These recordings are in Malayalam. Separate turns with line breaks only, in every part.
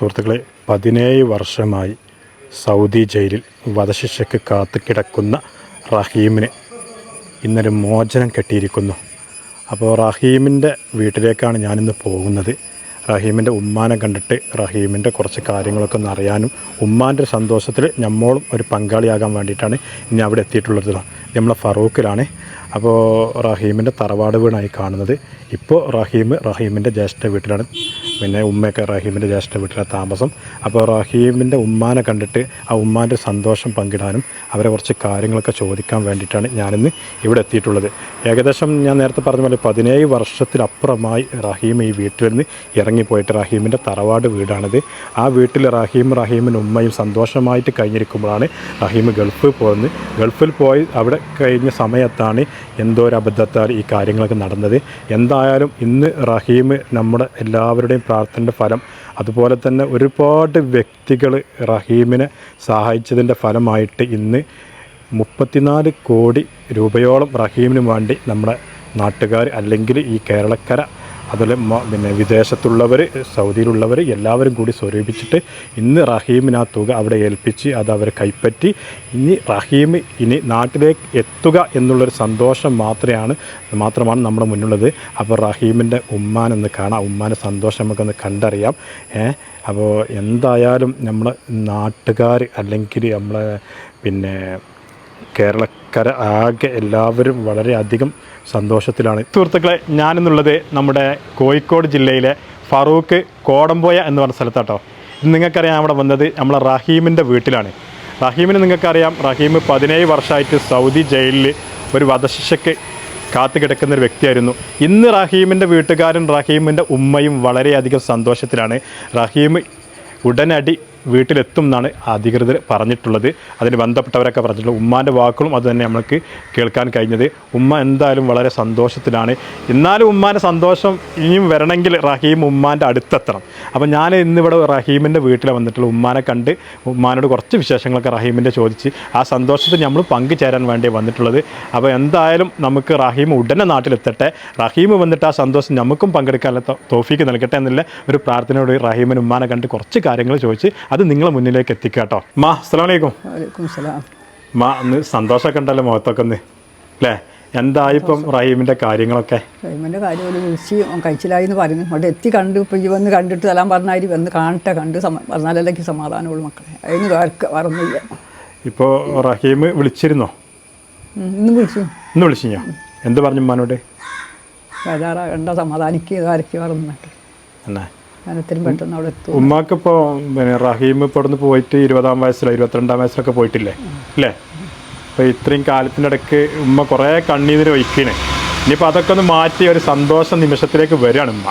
സുഹൃത്തുക്കളെ പതിനേഴ് വർഷമായി സൗദി ജയിലിൽ വധശിക്ഷയ്ക്ക് കാത്തു കിടക്കുന്ന റഹീമിന് ഇന്നൊരു മോചനം കെട്ടിയിരിക്കുന്നു. അപ്പോൾ റഹീമിന്റെ വീട്ടിലേക്കാണ് ഞാനിന്ന് പോകുന്നത്. റഹീമിന്റെ ഉമ്മാനെ കണ്ടിട്ട് റഹീമിന്റെ കുറച്ച് കാര്യങ്ങളൊക്കെ ഒന്ന് അറിയാനും ഉമ്മാന്റെ സന്തോഷത്തിൽ നമ്മളും ഒരു പങ്കാളിയാകാൻ വേണ്ടിയിട്ടാണ് ഇനി അവിടെ എത്തിയിട്ടുള്ളത്. നമ്മളെ ഫറൂഖിലാണ്. അപ്പോൾ റഹീമിന്റെ തറവാട് വീടായി കാണുന്നത്. ഇപ്പോൾ റഹീം റഹീമിന്റെ ജ്യേഷ്ഠ വീട്ടിലാണ്. പിന്നെ ഉമ്മയൊക്കെ റഹീമിന്റെ ജ്യേഷ്ഠ വീട്ടിലാണ് താമസം. അപ്പോൾ റഹീമിന്റെ ഉമ്മാനെ കണ്ടിട്ട് ആ ഉമ്മാന്റെ സന്തോഷം പങ്കിടാനും അവരെ കുറച്ച് കാര്യങ്ങളൊക്കെ ചോദിക്കാൻ വേണ്ടിയിട്ടാണ് ഞാനിന്ന് ഇവിടെ എത്തിയിട്ടുള്ളത്. ഏകദേശം ഞാൻ നേരത്തെ പറഞ്ഞ പോലെ പതിനേഴ് വർഷത്തിലപ്പുറമായി റഹീം ഈ വീട്ടിൽ നിന്ന് ഇറങ്ങിപ്പോയിട്ട് റഹീമിന്റെ തറവാട് വീടാണിത്. ആ വീട്ടിൽ റഹീം റഹീമിന്റെ ഉമ്മയും സന്തോഷമായിട്ട് കഴിഞ്ഞിരിക്കുമ്പോഴാണ് റഹീം ഗൾഫിൽ പോകുന്നത് ഗൾഫിൽ പോയി അവിടെ കഴിഞ്ഞ സമയത്താണ് എന്തോ ഒരു അബദ്ധത്താൽ ഈ കാര്യങ്ങളൊക്കെ നടന്നത്. എന്തായാലും ഇന്ന് റഹീം നമ്മുടെ എല്ലാവരുടെയും പ്രാർത്ഥനയുടെ ഫലം. അതുപോലെ തന്നെ ഒരുപാട് വ്യക്തികൾ റഹീമിനെ സഹായിച്ചതിന്റെ ഫലമായിട്ട് ഇന്ന് മുപ്പത്തിനാല് കോടി രൂപയോളം റഹീമിന് വേണ്ടി നമ്മുടെ നാട്ടുകാർ അല്ലെങ്കിൽ ഈ കേരളക്കര അതുപോലെ പിന്നെ വിദേശത്തുള്ളവർ സൗദിയിലുള്ളവർ എല്ലാവരും കൂടി സ്വരൂപിച്ചിട്ട് ഇന്ന് റഹീമിന് ആ തുക അവിടെ ഏൽപ്പിച്ച് അത് അവർ കൈപ്പറ്റി ഇനി റഹീം ഇനി നാട്ടിലേക്ക് എത്തുക എന്നുള്ളൊരു സന്തോഷം മാത്രമാണ് മാത്രമാണ് നമ്മുടെ മുന്നുള്ളത് അപ്പോൾ റഹീമിന്റെ ഉമ്മാനെന്ന് കാണാം. ഉമ്മാന്റെ സന്തോഷം നമുക്കൊന്ന് കണ്ടറിയാം. അപ്പോൾ എന്തായാലും നമ്മൾ നാട്ടുകാർ അല്ലെങ്കിൽ നമ്മളെ പിന്നെ കേരളക്കര ആകെ എല്ലാവരും വളരെയധികം സന്തോഷത്തിലാണ്. സുഹൃത്തുക്കളെ ഞാനെന്നുള്ളത് നമ്മുടെ കോഴിക്കോട് ജില്ലയിലെ ഫറൂഖ് കോടമ്പോയ എന്ന് പറഞ്ഞ സ്ഥലത്താട്ടോ. നിങ്ങൾക്കറിയാം അവിടെ വന്നത് നമ്മളെ റഹീമിന്റെ വീട്ടിലാണ്. റഹീമിന് നിങ്ങൾക്കറിയാം റഹീം പതിനേഴ് വർഷമായിട്ട് സൗദി ജയിലിൽ ഒരു വധശിക്ഷയ്ക്ക് കാത്തു കിടക്കുന്ന ഒരു വ്യക്തിയായിരുന്നു. ഇന്ന് റഹീമിന്റെ വീട്ടുകാരൻ റഹീമിന്റെ ഉമ്മയും വളരെയധികം സന്തോഷത്തിലാണ്. റഹീം ഉടനടി വീട്ടിലെത്തും എന്നാണ് അധികൃതർ പറഞ്ഞിട്ടുള്ളത്. അതിന് ബന്ധപ്പെട്ടവരൊക്കെ പറഞ്ഞിട്ടുള്ളത്. ഉമ്മാന്റെ വാക്കുകളും അത് തന്നെ നമ്മൾക്ക് കേൾക്കാൻ കഴിഞ്ഞത്. ഉമ്മ എന്തായാലും വളരെ സന്തോഷത്തിലാണ്. എന്നാലും ഉമ്മാന്റെ സന്തോഷം ഇനിയും വരണമെങ്കിൽ റഹീം ഉമ്മാന്റെ അടുത്തെത്തണം. അപ്പോൾ ഞാൻ ഇന്നിവിടെ റഹീമിന്റെ വീട്ടിൽ വന്നിട്ടുള്ള ഉമ്മാനെ കണ്ട് ഉമ്മാനോട് കുറച്ച് വിശേഷങ്ങളൊക്കെ റഹീമിന്റെ ചോദിച്ച് ആ സന്തോഷത്തിൽ നമ്മൾ പങ്കുചേരാൻ വേണ്ടി വന്നിട്ടുള്ളത്. അപ്പോൾ എന്തായാലും നമുക്ക് റഹീം ഉടനെ നാട്ടിലെത്തട്ടെ. റഹീം വന്നിട്ട് ആ സന്തോഷം നമുക്കും പങ്കെടുക്കാനുള്ള തോഫിക്ക് നൽകട്ടെ എന്നുള്ള ഒരു പ്രാർത്ഥനയോട് റഹീമിന് ഉമ്മാനെ കണ്ട് കുറച്ച് കാര്യങ്ങൾ ചോദിച്ച് അത് നിങ്ങളെ മുന്നിലേക്ക് എത്തിക്കുക കേട്ടോ മാ
വലൈക്കും സലാം.
മാ അന്ന് സന്തോഷമൊക്കെ ഉണ്ടല്ലോ മുഖത്തൊക്കെ ഒന്ന് അല്ലേ എന്തായിപ്പം റഹീമിന്റെ കാര്യങ്ങളൊക്കെ?
റഹീമിന്റെ കാര്യം ഒരു വിളിച്ച് കഴിച്ചിലായി എന്ന് പറഞ്ഞു അവിടെ എത്തി കണ്ട് ഇപ്പം ഈ വന്ന് കണ്ടിട്ട് തലാൻ പറഞ്ഞാൽ വന്ന് കാണട്ടെ കണ്ട് പറഞ്ഞാലല്ലേ സമാധാനമുള്ളൂ മക്കളെ. അതിന് മറന്നില്ല
ഇപ്പോൾ റഹീം വിളിച്ചിരുന്നോ?
ഇന്ന് വിളിച്ചു.
ഇന്ന് വിളിച്ചിഞ്ഞോ എന്ത് പറഞ്ഞു ഉമ്മാനോട്?
ബേജാറാകണ്ട സമാധാനിക്കുക ആരൊക്കെ
എന്നാ?
ഞാൻ എത്രയും പെട്ടെന്ന് അവിടെ എത്തും.
ഉമ്മാക്കിപ്പോ പിന്നെ റഹീം ഇപ്പൊ പോയിട്ട് ഇരുപതാം വയസ്സിലോ ഇരുപത്തിരണ്ടാം വയസ്സിലൊക്കെ പോയിട്ടില്ലേ? അല്ലേ? അപ്പൊ ഇത്രയും കാലത്തിന്റെ ഇടയ്ക്ക് ഉമ്മ കുറെ കണ്ണീര് ഒഴിക്കണേ ഇനിയിപ്പോൾ അതൊക്കെ ഒന്ന് മാറ്റി ഒരു സന്തോഷ നിമിഷത്തിലേക്ക് വരികയാണ് ഉമ്മ.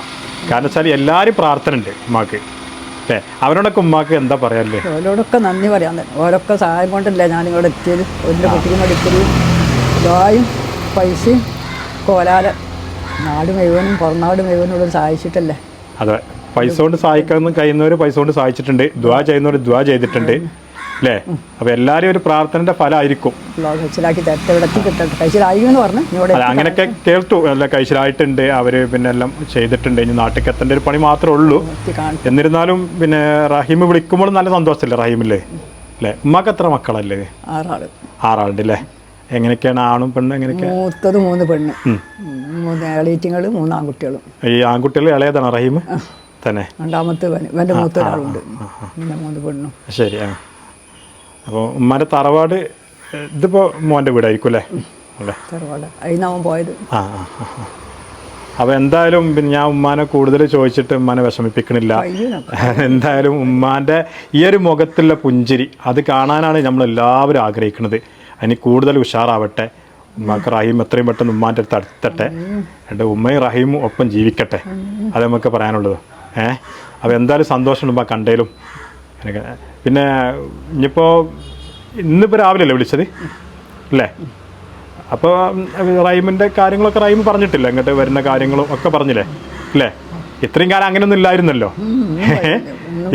കാരണം വെച്ചാൽ എല്ലാവരും പ്രാർത്ഥന ഉണ്ട് ഉമ്മാക്ക്. അല്ലേ? അവരോടൊക്കെ ഉമ്മാക്ക് എന്താ പറയാല്ലേ
അവരോടൊക്കെ നന്ദി പറയാൻ തന്നെ ഓരൊക്കെ സഹായം കൊണ്ടല്ലേ ഞാനിവിടെ എത്തിയത്. എന്റെ കുട്ടിക്കും എടുക്കുകയും ദായും പൈസയും കോലാല നാട് മുഴുവനും പുറനാട് മുഴുവനും ഇവിടെ സഹായിച്ചിട്ടല്ലേ?
അതെ. പൈസ കൊണ്ട് സഹായിക്കാൻ കഴിയുന്നവർ പൈസ കൊണ്ട് സഹായിച്ചിട്ടുണ്ട്. ദ്വാ ചെയ്യുന്നവർ ദ്വാ ചെയ്തിട്ടുണ്ട്. അല്ലേ അപ്പൊ എല്ലാരും ഒരു പ്രാർത്ഥനയുടെ ഫലമായിരിക്കും അങ്ങനെയൊക്കെ കേൾത്തു. അല്ല കഴിച്ചിലായിട്ടുണ്ട് അവർ പിന്നെ എല്ലാം ചെയ്തിട്ടുണ്ട്. ഇനി നാട്ടിൽ എത്തേണ്ട ഒരു പണി മാത്രമേ ഉള്ളൂ. എന്നിരുന്നാലും പിന്നെ റഹീം വിളിക്കുമ്പോൾ നല്ല സന്തോഷമല്ലേ റഹീമില്ലേ അല്ലേ ഉമ്മാക്ക് എത്ര മക്കളല്ലേ?
ആറാൾ.
ആറാളുണ്ട് അല്ലേ എങ്ങനെയൊക്കെയാണ് ആണും പെണ്ണും എങ്ങനെയൊക്കെ?
മൂത്തത് മൂന്ന് പെണ്ണ്. മൂന്ന് മൂന്ന് ആൺകുട്ടികളും.
ഈ ആൺകുട്ടികൾ ഇളയതാണ് റഹീം? തന്നെ.
രണ്ടാമത്തെ എന്റെ ഇവന്റെ മൂത്ത ഒരാളുണ്ട് പിന്നെ മൂന്ന് പെണ്ണും.
ശരി ആ. അപ്പോൾ ഉമ്മാന്റെ തറവാട് ഇതിപ്പോൾ മോന്റെ വീടായിരിക്കും അല്ലേ? അല്ലേ?
തറവാട്. അതിനാവൻ പോയത്.
ആ, ആ. അപ്പോൾ എന്തായാലും പിന്നെ ഞാൻ ഉമ്മാനെ കൂടുതൽ ചോദിച്ചിട്ട് ഉമ്മാനെ വിഷമിപ്പിക്കണില്ല. എന്തായാലും ഉമ്മാന്റെ ഈ ഒരു മുഖത്തുള്ള പുഞ്ചിരി അത് കാണാനാണ് നമ്മൾ എല്ലാവരും ആഗ്രഹിക്കുന്നത് അതിന് കൂടുതൽ ഉഷാറാവട്ടെ. ഉമ്മാക്ക് റഹീം എത്രയും പെട്ടെന്ന് ഉമ്മാന്റെ അടുത്ത് അടുത്തട്ടെ. എന്റെ ഉമ്മയും റഹീമും ഒപ്പം ജീവിക്കട്ടെ. അത് നമുക്ക് പറയാനുള്ളത്. ഏ? അപ്പോൾ എന്തായാലും സന്തോഷമുണ്ട് കണ്ടേലും. എനിക്ക് പിന്നെ ഇനിയിപ്പോൾ ഇന്നിപ്പോൾ രാവിലെ അല്ലേ വിളിച്ചത്? അല്ലേ? അപ്പോൾ റൈമിന്റെ കാര്യങ്ങളൊക്കെ റൈം പറഞ്ഞിട്ടില്ല? ഇങ്ങോട്ട് വരുന്ന കാര്യങ്ങളും ഒക്കെ പറഞ്ഞില്ലേ? അല്ലേ? ഇത്രയും കാലം അങ്ങനെയൊന്നും ഇല്ലായിരുന്നല്ലോ.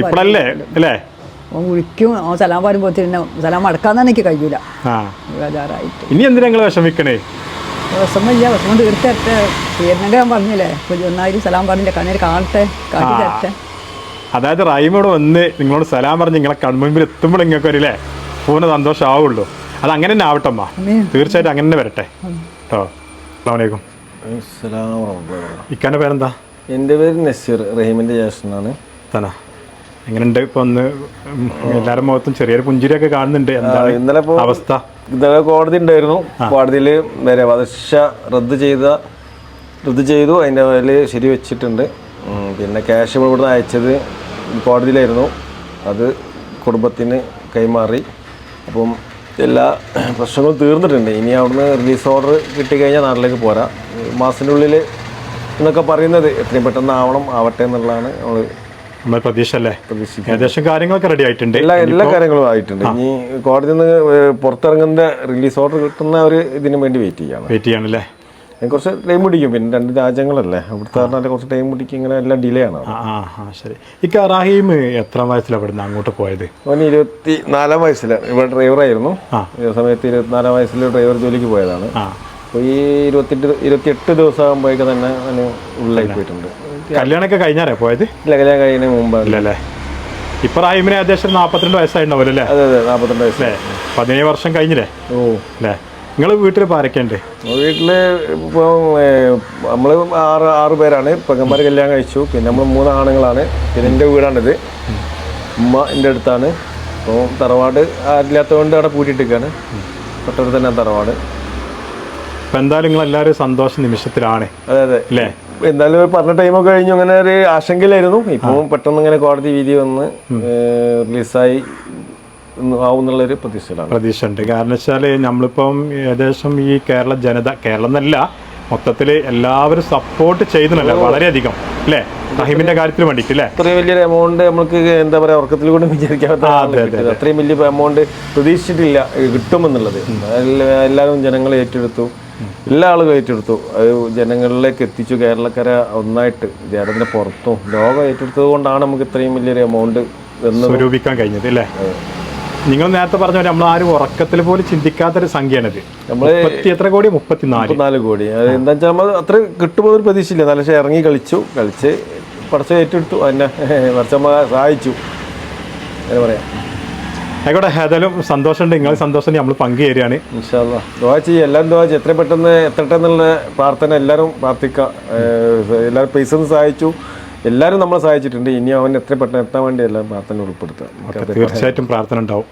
ഇപ്പോഴല്ലേ അല്ലേ?
വിളിക്കും ഓൻ സലാം പറയുമ്പോൾ പിന്നെ സലാം അടക്കാൻ തന്നെ എനിക്ക് കഴിയൂല.
ആ.
ബേജാറായിട്ട്.
ഇനി എന്തിനാ നിങ്ങൾ വിഷമിക്കണേ?
വിഷമില്ല വിഷമം തീർത്തരട്ടെ തീർന്നെങ്കിൽ ഞാൻ പറഞ്ഞില്ലേ ഒന്നായിരം സലാം പറഞ്ഞില്ല കണ്ണീർ കാണട്ടെ കാട്ടി തരട്ടെ.
അതായത് റൈമോട് വന്ന് നിങ്ങളോട് സലാം പറഞ്ഞ് നിങ്ങളെ കൺമുമ്പിൽ എത്തുമ്പോൾ നിങ്ങൾക്ക് ഒരു അല്ലേ പൂർണ സന്തോഷമാവുള്ളൂ. അത് അങ്ങനെ തന്നെ ആവട്ടെ അമ്മ.
ആമീൻ.
തീർച്ചയായിട്ടും അങ്ങനെ തന്നെ വരട്ടെ. കേട്ടോ അസ്സാമലൈക്കും ഇക്കാന്റെ പേരെന്താ?
എന്റെ പേര് നസീർ റഹീമിന്റെ ജ്യേഷ്ഠനാണ്
തന. എങ്ങനെയുണ്ട് ഇപ്പൊ ഒന്ന് എല്ലാരും എല്ലാവരുടെ മുഖത്തും ചെറിയൊരു പുഞ്ചിരിയൊക്കെ കാണുന്നുണ്ട്. എന്താണ്
ഇന്നലെ
അവസ്ഥ?
ഇന്നലെ കോടതി ഉണ്ടായിരുന്നു. കോടതിയിൽ വരെ വധശിക്ഷ റദ്ദ് ചെയ്ത റദ്ദ് ചെയ്തു. അതിന്റെ മേൽ ശരി വെച്ചിട്ടുണ്ട്. പിന്നെ ക്യാഷ് ഇവിടുന്ന് അയച്ചത് കോടതിയിലായിരുന്നു. അത് കുടുംബത്തിന് കൈമാറി. അപ്പം എല്ലാ പ്രശ്നങ്ങളും തീർന്നിട്ടുണ്ട്. ഇനി അവിടുന്ന് റിലീസ് ഓർഡർ കിട്ടിക്കഴിഞ്ഞാൽ നാട്ടിലേക്ക് പോരാ. മാസത്തിനുള്ളിൽ എന്നൊക്കെ പറയുന്നത് എത്രയും പെട്ടെന്ന് ആവണം ആവട്ടെ എന്നുള്ളതാണ് നമ്മൾ
നമ്മൾ പ്രതീക്ഷ അല്ലേ ഏകദേശം കാര്യങ്ങളൊക്കെ റെഡി ആയിട്ടുണ്ട്.
എല്ലാ എല്ലാ കാര്യങ്ങളും ആയിട്ടുണ്ട്. ഇനി കോടതിയിൽ നിന്ന് പുറത്തിറങ്ങുന്ന റിലീസ് ഓർഡർ കിട്ടുന്ന ഒരു ഇതിനു വേണ്ടി വെയിറ്റ് ചെയ്യാണ്.
വെയിറ്റ് ചെയ്യാണല്ലേ?
കുറച്ച് ടൈം പിടിക്കും. പിന്നെ രണ്ട് രാജ്യങ്ങളല്ലേ? അവിടുത്തെ പറഞ്ഞാൽ കുറച്ച് ടൈം പിടിക്കും. ഇങ്ങനെ എല്ലാം ഡിലേ ആണ്
ശരി. ഈ റഹീം എത്ര വയസ്സിലാണ് ഇവിടുന്ന് അങ്ങോട്ട് പോയത്?
അവൻ ഇരുപത്തി നാലാം വയസ്സിലാണ് ഇവിടെ ഡ്രൈവറായിരുന്നു സമയത്ത് ഇരുപത്തിനാലാം വയസ്സിൽ ഡ്രൈവർ ജോലിക്ക് പോയതാണ്.
ആ.
അപ്പോൾ ഈ ഇരുപത്തെട്ട് ഇരുപത്തിയെട്ട് ദിവസം ആകുമ്പോഴേക്ക് തന്നെ അതിന് ഉള്ളിലായി പോയിട്ടുണ്ട്.
കല്യാണമൊക്കെ കഴിഞ്ഞാലേ പോയത്?
ഇല്ല കല്യാണം കഴിയുന്നതിന് മുമ്പാണ്
ഇപ്പൊ റഹീമിന് ഏകദേശം നാപ്പത്തിരണ്ട് വയസ്സായിട്ടുണ്ടാവും അല്ലേ?
അതെ അതെ നാപ്പത്തിരണ്ട് വയസ്സ്.
അല്ലേ? പതിനേഴ് വർഷം കഴിഞ്ഞില്ലേ?
ഓ.
അല്ലേ? നിങ്ങൾ വീട്ടിൽ പാരൊക്കെയുണ്ട്
വീട്ടിൽ ഇപ്പോൾ നമ്മൾ ആറ് ആറ് പേരാണ്. പെങ്ങന്മാർ കല്യാണം കഴിച്ചു. പിന്നെ നമ്മൾ മൂന്ന് ആണുങ്ങളാണ്. പിന്നെ എന്റെ വീടാണിത്. ഉമ്മ എന്റെ അടുത്താണ്. അപ്പോൾ തറവാട് ആരില്ലാത്തതുകൊണ്ട് അവിടെ പൂട്ടിയിട്ടിരിക്കുകയാണ്. തൊട്ടടുത്ത് തന്നെ തറവാട്.
എന്തായാലും നിങ്ങൾ എല്ലാവരും സന്തോഷ നിമിഷത്തിലാണ്.
അതെ അതെ.
അല്ലേ?
എന്തായാലും ഒരു പറഞ്ഞ ടൈമൊക്കെ കഴിഞ്ഞു അങ്ങനെ ഒരു ആശങ്കയിലായിരുന്നു. ഇപ്പോൾ പെട്ടെന്ന് ഇങ്ങനെ കോടതി വിധി വന്ന് റിലീസായി ആവുന്നുള്ളൊരു പ്രതീക്ഷയിലാണ്.
പ്രതീക്ഷ ഉണ്ട് കാരണം വെച്ചാൽ നമ്മളിപ്പം ഏകദേശം ഈ കേരള ജനത കേരളം എന്നല്ല മൊത്തത്തിൽ എല്ലാവരും സപ്പോർട്ട് ചെയ്യുന്നുണ്ടല്ലോ വളരെയധികം. അല്ലേ? റഹീമിന്റെ കാര്യത്തിൽ വേണ്ടിയിട്ട് അല്ലേ
അത്രയും വലിയൊരു എമൗണ്ട് നമുക്ക് എന്താ പറയാ ഉറക്കത്തിൽ കൂടെ വിചാരിക്കാത്ത അത്രയും വലിയ എമൗണ്ട് പ്രതീക്ഷിച്ചിട്ടില്ല കിട്ടുമെന്നുള്ളത്. എല്ലാവരും ജനങ്ങളെ ഏറ്റെടുത്തു. എല്ലാ ആളും ഏറ്റെടുത്തു അത് ജനങ്ങളിലേക്ക് എത്തിച്ചു. കേരളക്കര ഒന്നായിട്ട് കേരളത്തിന്റെ പുറത്തും ലോകം ഏറ്റെടുത്തത് കൊണ്ടാണ് നമുക്ക് ഇത്രയും വലിയൊരു എമൗണ്ട് എന്ന്
സ്വരൂപിക്കാൻ കഴിഞ്ഞത് അല്ലേ? നിങ്ങൾ നേരത്തെ പറഞ്ഞ പോലെ നമ്മൾ ആരും ഉറക്കത്തിൽ പോലും ചിന്തിക്കാത്തൊരു സംഖ്യയാണിത്. നമ്മൾ എത്ര കോടി? മുപ്പത്തിനാല്.
നാല് കോടി. അത് എന്താ വെച്ചാൽ നമ്മൾ അത്ര കിട്ടുമെന്നൊരു പ്രതീക്ഷയില്ല. നല്ല പക്ഷേ ഇറങ്ങി കളിച്ചു. കളിച്ച് പടച്ച ഏറ്റെടുത്തു. എന്നെ പടച്ചമ്മ സഹായിച്ചു. അങ്ങനെ പറയാം.
ആയിക്കോട്ടെ ഏതായാലും സന്തോഷമുണ്ട്. നിങ്ങൾ സന്തോഷം നമ്മൾ പങ്കുചേരുകയാണ്.
ദുവാ ചെയ്യും എല്ലാവരും ദുവാ ചെയ്യും. എത്രയും പെട്ടെന്ന് എത്തട്ടെ എന്നുള്ള പ്രാർത്ഥന എല്ലാവരും പ്രാർത്ഥിക്കുക എല്ലാവരും പൈസ സഹായിച്ചു. എല്ലാവരും നമ്മളെ സഹായിച്ചിട്ടുണ്ട്. ഇനി അവൻ എത്ര പെട്ടെന്ന് എത്താൻ വേണ്ടി എല്ലാം പ്രാർത്ഥന ഉൾപ്പെടുത്തുക.
തീർച്ചയായിട്ടും പ്രാർത്ഥന ഉണ്ടാവും.